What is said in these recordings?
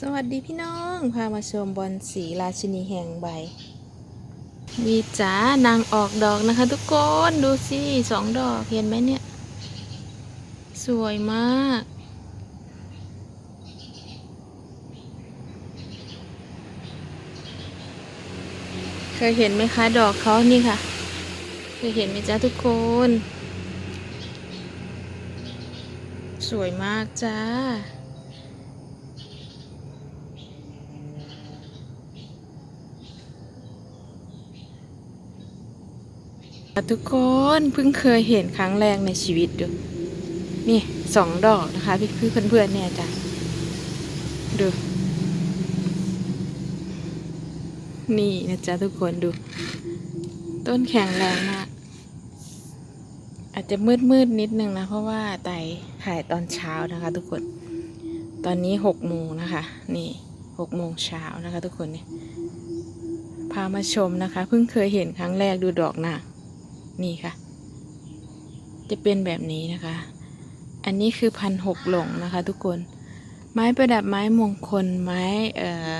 สวัสดีพี่น้อง พามาชมบอลสีราชินีแห่งใบ มีจ๋านางออกดอกนะคะทุกคนดูสิสองดอกเห็นไหมเนี่ย สวยมาก เคยเห็นไหมคะดอกเขานี่ค่ะ เคยเห็นไหมจ๊ะทุกคน สวยมากจ้า ทุกคนเพิ่งเคยเห็นครั้งแรกในชีวิตดูนี่สองดอกนะคะ พี่พี่เพื่อนๆเนี่ยจ้ะดูนี่นะจ๊ะทุกคนดู ต้นแข็งแรงมากอาจจะมืดมืดๆนิดนึงนะ เพราะว่าไต่ถ่ายตอนเช้านะคะ ทุกคน ตอนนี้หกโมงนะคะ นี่หกโมงเช้านะคะ ทุกคนเนี่ยพามาชมนะคะ เพิ่งเคยเห็นครั้งแรกดูดอกหนาง นี่ค่ะ จะเป็นแบบนี้นะคะ อันนี้คือพันหกหลงนะคะ ทุกคน ไม้ประดับไม้มงคลไม้เอ่อ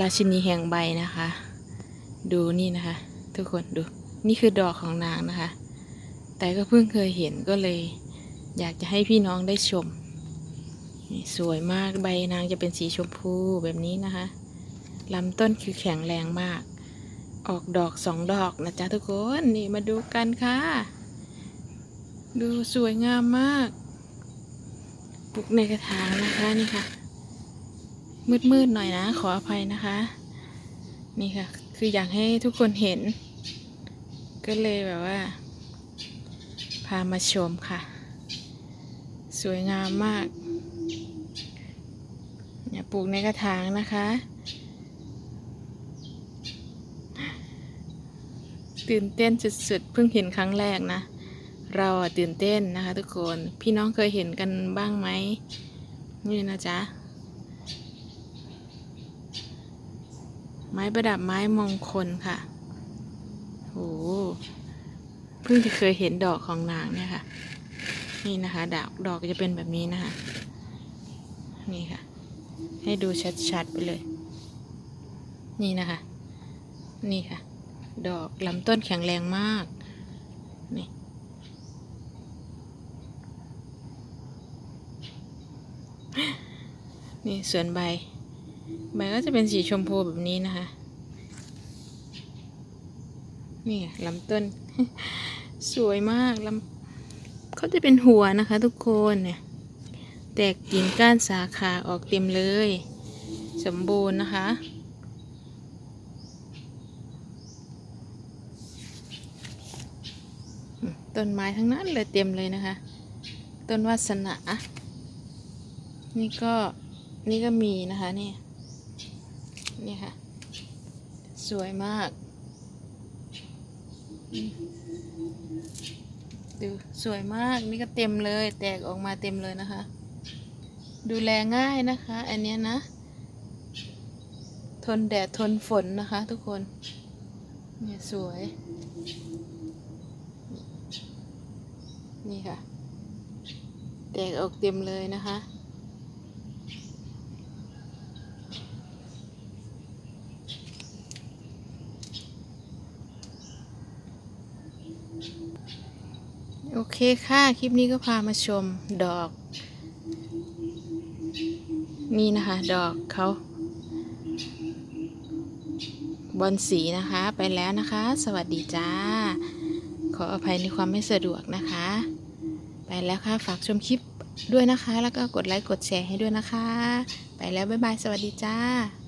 ราชินีแห่งใบนะคะ ดูนี่นะคะ ทุกคนดู นี่คือดอกของนางนะคะ แต่ก็เพิ่งเคยเห็นก็เลย อยากจะให้พี่น้องได้ชม สวยมากใบนางจะเป็นสีชมพูแบบนี้นะคะลำต้นคือแข็งแรงมาก ออกดอกสองดอกนะจ๊ะทุกคนนี่มาดูกันค่ะ ดูสวยงามมากปลูกในกระถางนะคะนี่ค่ะ มืดๆหน่อยนะ ขออภัยนะคะ นี่ค่ะ คืออยากให้ทุกคนเห็น ก็เลยแบบว่า พามาชมค่ะ สวยงามมากเนี่ยปลูกในกระถางนะคะ ตื่นเต้นสุดๆ เพิ่งเห็นครั้งแรกนะ เราตื่นเต้นนะคะ ทุกคน พี่น้องเคยเห็นกันบ้างไหม นี่นะจ๊ะ ไม้ประดับไม้มงคลค่ะ โอ้เพิ่งจะเคยเห็นดอกของนางเนี่ยค่ะ นี่นะคะ ดอกดอกจะเป็นแบบนี้นะคะ นี่ค่ะ ให้ดูชัดๆไปเลย นี่นะคะ นี่ค่ะ ดอกลำต้นแข็งแรงมาก นี่ นี่ส่วนใบ ใบก็จะเป็นสีชมพูแบบนี้นะคะ นี่ลำต้น สวยมากลำเขาจะเป็นหัวนะคะทุกคนเนี่ย แตกกิ่งก้านสาขาออกเต็มเลย สมบูรณ์นะคะ ต้นไม้ทั้งนั้นเลยเต็มเลยนะคะ ต้นวาสนา นี่ก็นี่ก็มีนะคะนี่นี่ค่ะ สวยมาก ดูสวยมากนี่ก็เต็มเลย แตกออกมาเต็มเลยนะคะ ดูแลง่ายนะคะ อันนี้นะ ทนแดดทนฝนนะคะทุกคนเนี่ยสวย นี่ ค่ะ แตกออกเต็มเลยนะคะ โอเคค่ะ คลิปนี้ก็พามาชมดอก นี่นะคะ ดอกเขาบอลสีนะคะไปแล้วนะคะ สวัสดีจ้า ขออภัยในความไม่สะดวกนะคะ แล้วค่ะ ฝากชมคลิปด้วยนะคะ แล้วก็กดไลค์กดแชร์ให้ด้วยนะคะ ไปแล้ว บ๊ายบาย สวัสดีจ้า